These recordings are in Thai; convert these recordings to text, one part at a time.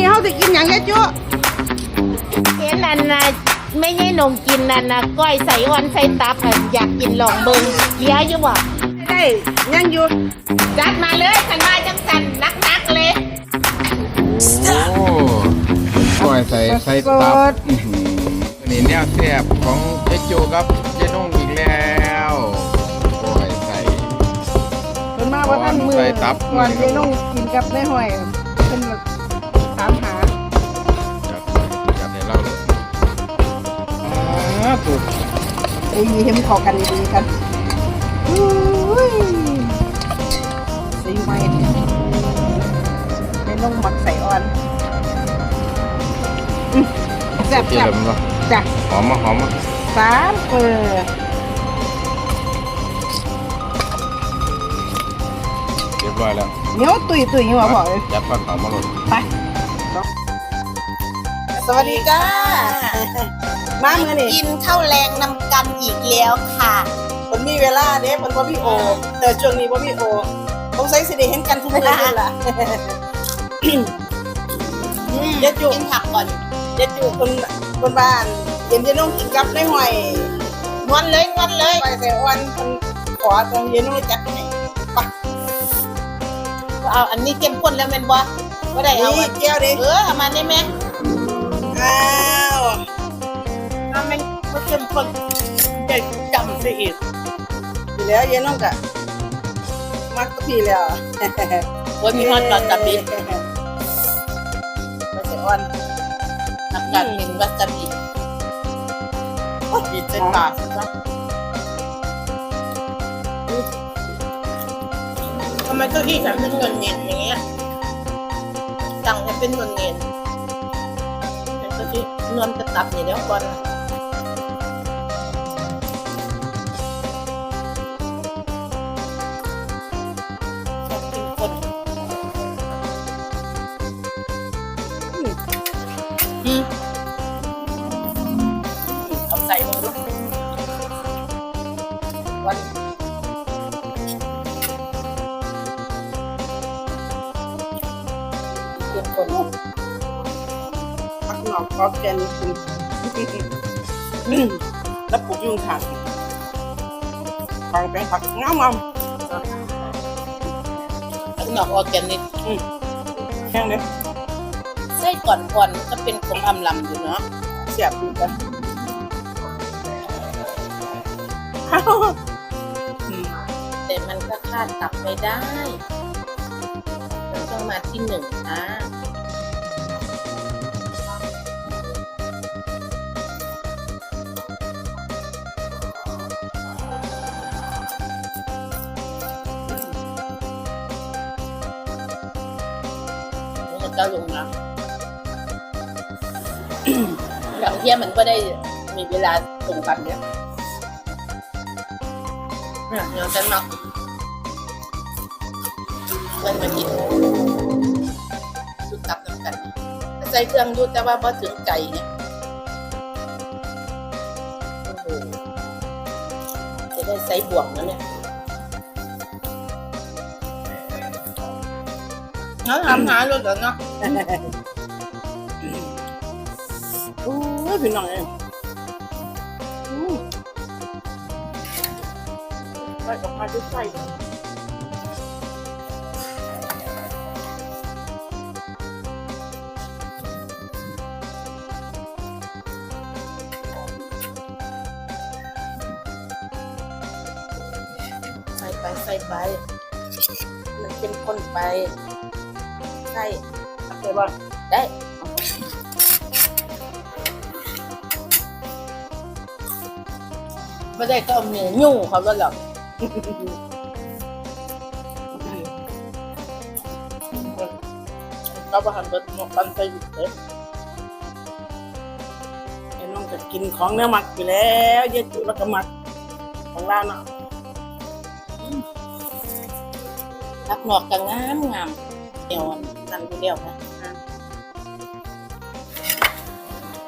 นี้เฮาสิกินหยังยายจุเห็นนั่นนะไม่ใช่นมกินนั่นนะก้อยใส่อ่อนใส่ตับอะอยากกินลองเบิ่งเหลี้ยอยู่บ่ได้ยังอยู่จัดมาเลยคันว่าจังสันนักๆเลยโอ้ก้อยใส่ใส่ตับอื้อหืออันนี้แนวแซ่บของเจ๊โจครับเจ๊นุ่งอีกแล้วก้อยใส่ เพิ่นมาว่าท่านมือใส่ตับก่อนยายน้องกินกับในห้อยเพิ่นแบบ ถามหาจัดจัดให้เราเลยอ่าถูกไอ้ยีให้มันเข้ากันดีๆกันอุ้ยสีใหม่ยายน้องหมักใส่อ่อนอื้อแซ่บเจียแซ่บมเนาะจ้ะหอมมาหอมมาสามเออเรียบร้อยแล้วเหนียวตุยตุยหัวบอกเลยยัดปลาขาวมาหลดไปส วัสดีจ้า มาเมื่อนี่กินข้าวแรงนำกันอีกแล้วค่ะมันมีเวลาเด้มันบ่มีโอแต่ช่วงนี้บ่มีโอต้องใช้สิได้เห็นกันทุกมื้อนี่ล่ะเด็ดอยู่กินผักก่อนเด็ดอยู่คนคนบ้านเย็นเย็นน้องกินกับในหอยงอนเลยงอนเลยไปแต่วันคนขอตรงเย็นน้องจัดให้ไปเอาอันนี้เข้มข้นแล้วแม่นบ่บ่ได้เอานี่อันเจียวดิเออเอามาได้ไหม อ้าวเอามันบ่เข้มข้นจะจำซะอีกทีแล้วเย็นน้องกะมักกับพี่แล้วว่ามีฮอดตอนตับดินไปแต่อ่อนอากาศเป็นวาซาบิดีใจปากซะทำไมเก้าอี้ฉันเป็นเงินเงินอย่างเงี้ยสั่งให้เป็นเงินเงินเป็นเกี้นวลกระตับอย่างเดียวก่อนชอบกินคนอืมเอาใส่ลงดูวัน อกกรอบแกนกินแล้วปลูกยุงถังผักเป็นผักงามงามข้างนอกออร์แกนิกแห้งเลยไส้ก่อนก่อนก็เป็นคมอำลำอยู่เนาะเสียบดูกันแต่มันก็คาดตับไม่ได้ มันต้องมาที่หนึ่งนะ มันก็ลงนะอย่างเที่ยมันก็ได้มีเวลาตรงกันเนี่ยเนี่ยเดี๋ยวฉันมาเพื่อนมากินดูตับน้ำกัน ใส่เครื่องดูแต่ว่าพอถึงใจเนี่ยจะได้ใส่บวกแล้วเนี่ย เราทำหาเลยเหรอเนาะโอ้ยพี่น้องเองอืมไปออกมาด้วยไส้ใส่ไปใส่ไป มันเข้มข้นไป ใช่โอเคบ้างได้ไม่ได้ก็เอามือยุ่งเขาแล้วหรอกเราประหันเบิดหมกปันไปอยู่เถอะไอ้น้องจะกินของเนื้อหมักอยู่แล้วเยอะจุแล้วก็หมักของเราเนาะรักหนอกกันงามงามเดี๋ยว นั่นอยู่เดียวนะ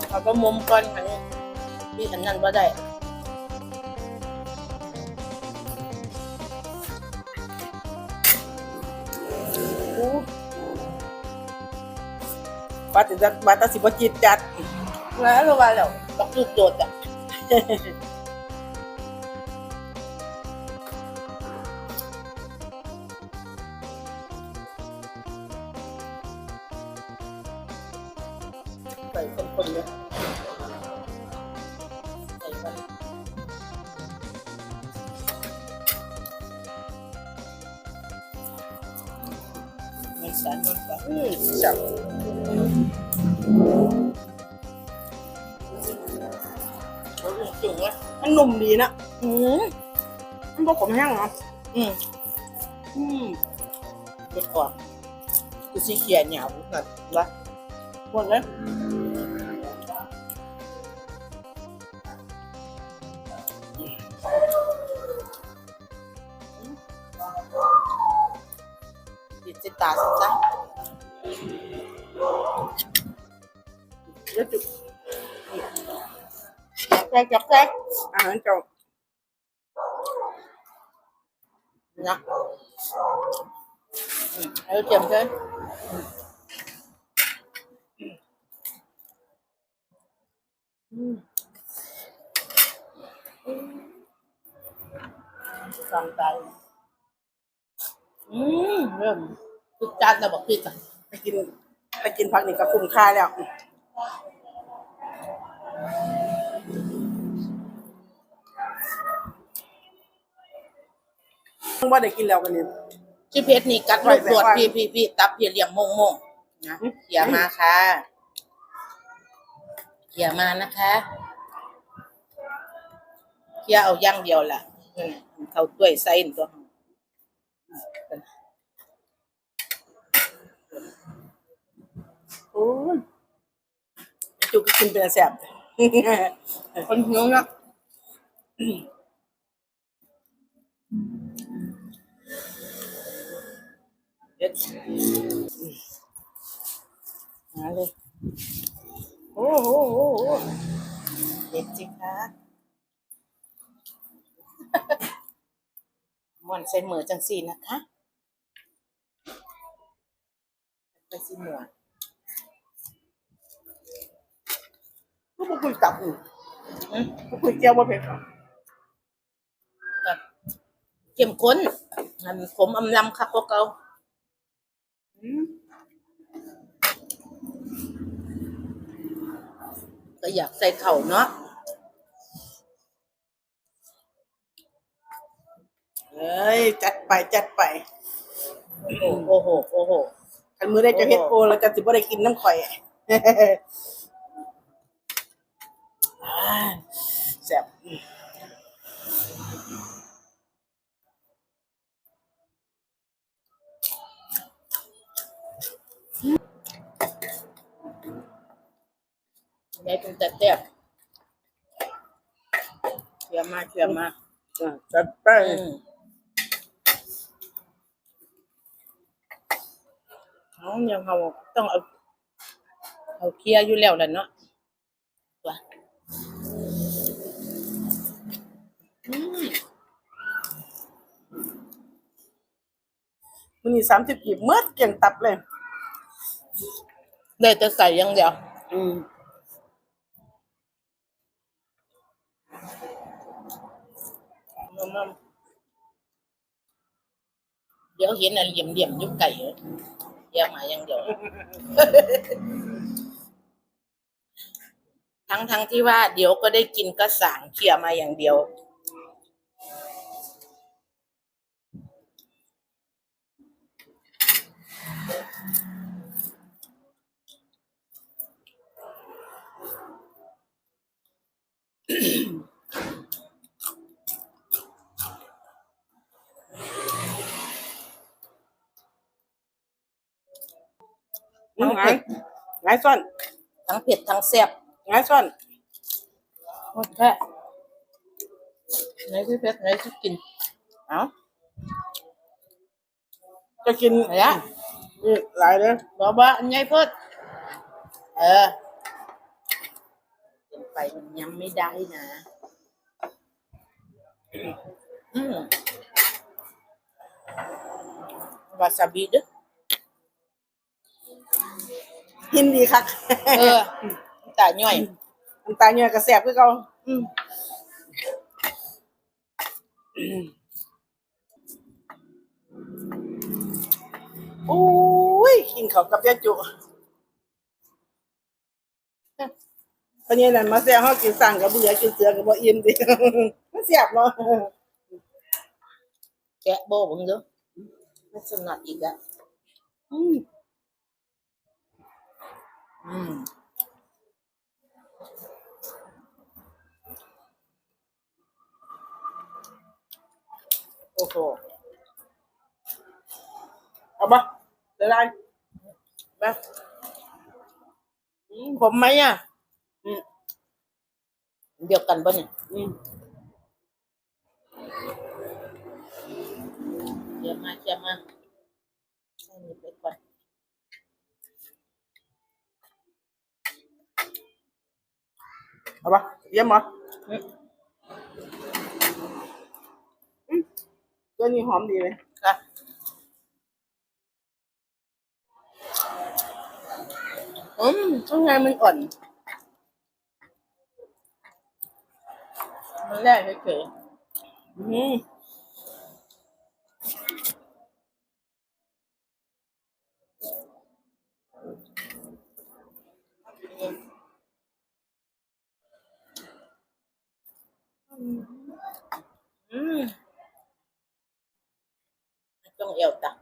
เขาก็มุมก่อนมันพี่อันนั้นว่าได้อู้ว่าแต่จะว่าแต่สิบ่จิตจัดแล้วรู้ว่าแล้วต้องลูกโดดอะ ส่คนๆเลยใส่ไปมันสันมันสันอืมจับโอ้ยจุ๋งเลยมันนุ่มดีนะ อืมมันบ่ขมแห้งเนาะอืมอืมเด็ดกว่ากูสีเขียวเหนียวแบบว่าหมดเลย แกะแกะแกะอาหารเจ้านะอืมเอาเจียมเลยอืมฟังใจอืมเริ่มทุกจานเราบอกพี่กันไปกิน ไปกินผักนี่ก็คุ้มค่าแล้ว ว่าได้กินแล้วกันนี่ ชื่อเพชรนี่กัดลูกตรวจพี่พี่พี่ตับพี่เลี้ยงโมงโมงนะเขี่ยมาค่ะเขี่ยมานะคะเขี่ยเอาอย่างเดียวล่ะอืมเขาตัวยไส้ตัวโอ้ยจุกกินเป็นแสบ คนหิวนะ เด็ดมาเลยโอ้โหโอ้โหเด็ดจริงคะม่วนใส่เหมือจังสีนะคะไปสิหมวดก็บ่คุยกับอือมบ่คุยเจียวบ่เผ็ดเข้มข้นอันขมอำลำคักกว่าเก่า ก็อยากใส่เข่าวเนาะเอ้ย จัดไปจัดไป โอ้โห โอ้โหโอ้โหคันมื้อได้เจะเฮ็ดโอแล้วจะสิบ่ได้กินน้ำข่อยอ่าแซ่บ ได้เป็นแต่แซ่บเชื่อมาเชื่อมาอ่าจัดไปอืมเอาเนี่ยเขาต้องเอาเอาเคลียร์อยู่แล้วแหละเนาะตัวอืมมื้อนี้30กีบเมื่อเกี่ยงตับเลย ได้แต่ใส่อย่างเดียว อืม มันเดี๋ยวเห็นอะไรเหลี่ยมเหลี่ยมยุกไก่เหรอแยกมาอย่างเดียว ทั้งทั้งที่ว่าเดี๋ยวก็ได้กินก็สางเขี่ยมาอย่างเดียว อืมไงไงซ่อนทั้งเผ็ดทั้งแซ่บไงซ่อนหมดแค่ไหนพี่เพชรไหนที่กินเอาจะกินไหนละนี่หลายเลยบอกว่าอันไงเพิ่นเออกินไปมันยังไม่ได้นะอืมวาซาบิเด้อ หินดีคักเออตาย่อยน้ำตาลย่อยกระแสบคือเก่าอืมโอ้ยกินข้าวกับยาจุเพราะนี่นั่นมาแซ่บเฮากินสั่งกับเบื่อกินเสือกับบ่อิ่มดิมันแซ่บเนาะแกะโบผมดูไม่สนัดอีกอะอืม อืมโอ้โหเอาปะเดี๋ยวได้ไปอืมผมไหมอะอืมเดียวกันปะเนี่ยอืมเดี๋ยวมาเดี๋ยวมาให้นี่ไปก่อน เอาปะเยี่ยมเหรออืมตัวนี้หอมดีไหมค่ะอืมข้างในมันอ่อน มันแรกเฉยอืม ๆอืม ต้องเอวตาท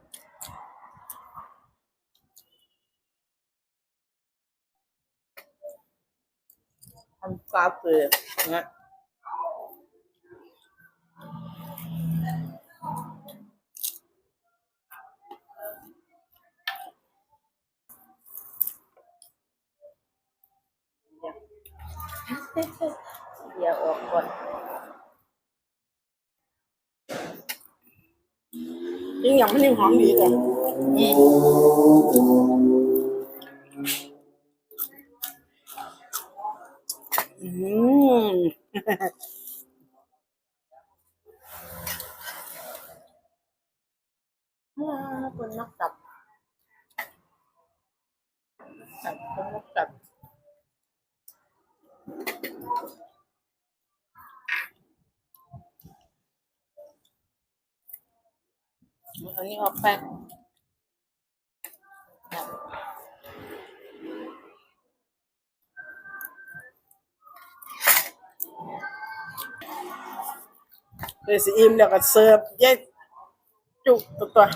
ำกาแฟนะ เดี๋ยวออกก่อน ยิ่งอย่างมันยิ่งหอมดีเลย อืม อืม อ่าคนนักตับตับคนนักตับ อันนี้ออกไปเลยสิอิ่มแล้วก็เสิร์ฟเย็ดจุกตัวตัว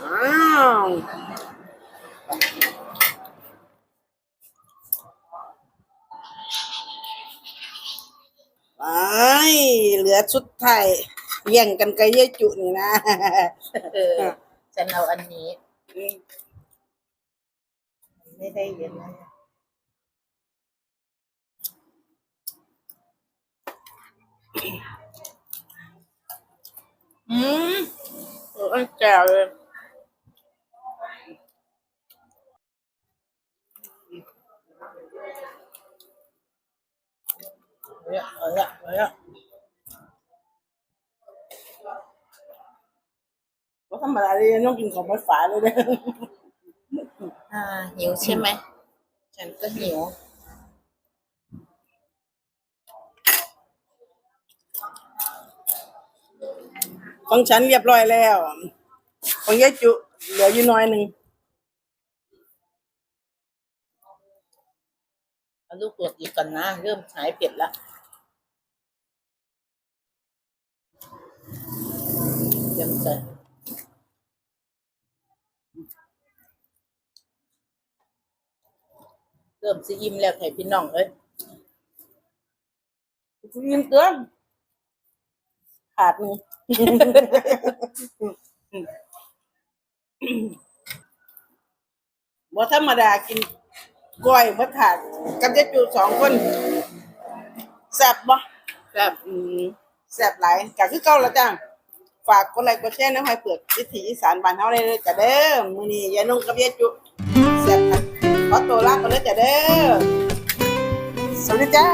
อ้าวไปเหลือชุดไทย แย่งกันกับเยจุนี่นะเออฉันเอาอันนี้ ไม่ได้เยอะนะอืมเออแจ๋วเลยเนี่ยเอาละเอาละ ว่า ธรรมดาเลยต้องกินของมันฝาเลยเนี่ยอ่า หิวใช่ไหมฉันก็หิว ของฉันเรียบร้อยแล้ว ของยายจุ เหลืออยู่น้อยหนึ่งเอาลูกตรวจอีกก่อนนะ เริ่มหายเผ็ดละเตรียมใส่ เริ่มสิอิ่มแล้วให้พี่น้องเอ้ยกินเกินขาดหนึ่งบ่ธรรมดากินก้อยบ่ถาดกับยายจุสองคนแซ่บบ่แซ่บอืมแซ่บหลายก็คือเก่าแล้วจ้าฝากกดไลค์กดแชร์นะให้เปิดวิถีอีสานบ้านเฮาได้เลยจ้ะเด้อมื้อนี้ยายนุ่งกับยายจุแซ่บค่ะ ขอตัวลาไปเลยจ้ะเด้อสวัสดีจ้า